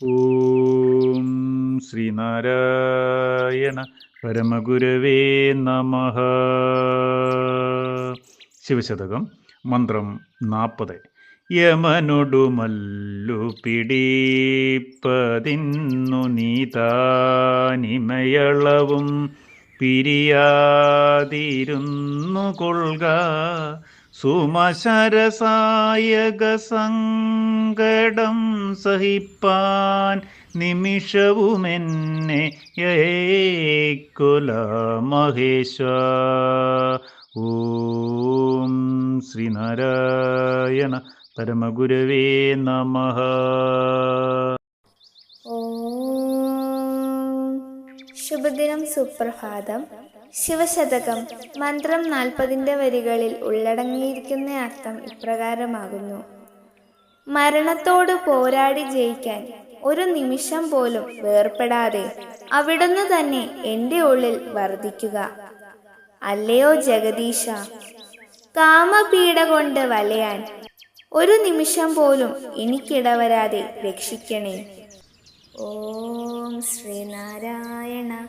ഓം ശ്രീനാരായണ പരമഗുരവേ നമ. ശിവശതകം മന്ത്രം നാൽപ്പത് യമനൊടു മല്ലു പിടിപ്പതിന്നു നീതാനിമയളവും പിരിയാതിരുന്നു കൊള്ളുക സുമശരസായക സങ്കടം സഹിപ്പാൻ നിമിഷവുമെന്നെ. യേക്കുല മഹേശ ഓം ശ്രീനാരായണ പരമഗുരവേ നമ. ശുഭദിനം സുപ്രഭാതം. ശിവശതകം മന്ത്രം നാൽപ്പതിന്റെ വരികളിൽ ഉള്ളടങ്ങിയിരിക്കുന്ന അർത്ഥം ഇപ്രകാരമാകുന്നു. മരണത്തോട് പോരാടി ജയിക്കാൻ ഒരു നിമിഷം പോലും വേർപ്പെടാതെ അവിടുന്ന് തന്നെ എന്റെ ഉള്ളിൽ വർദ്ധിക്കുക. അല്ലയോ ജഗദീശ കാമപീഡ കൊണ്ട് വലയാൻ ഒരു നിമിഷം പോലും എനിക്കിടവരാതെ രക്ഷിക്കണേ. ഓം ശ്രീനാരായണ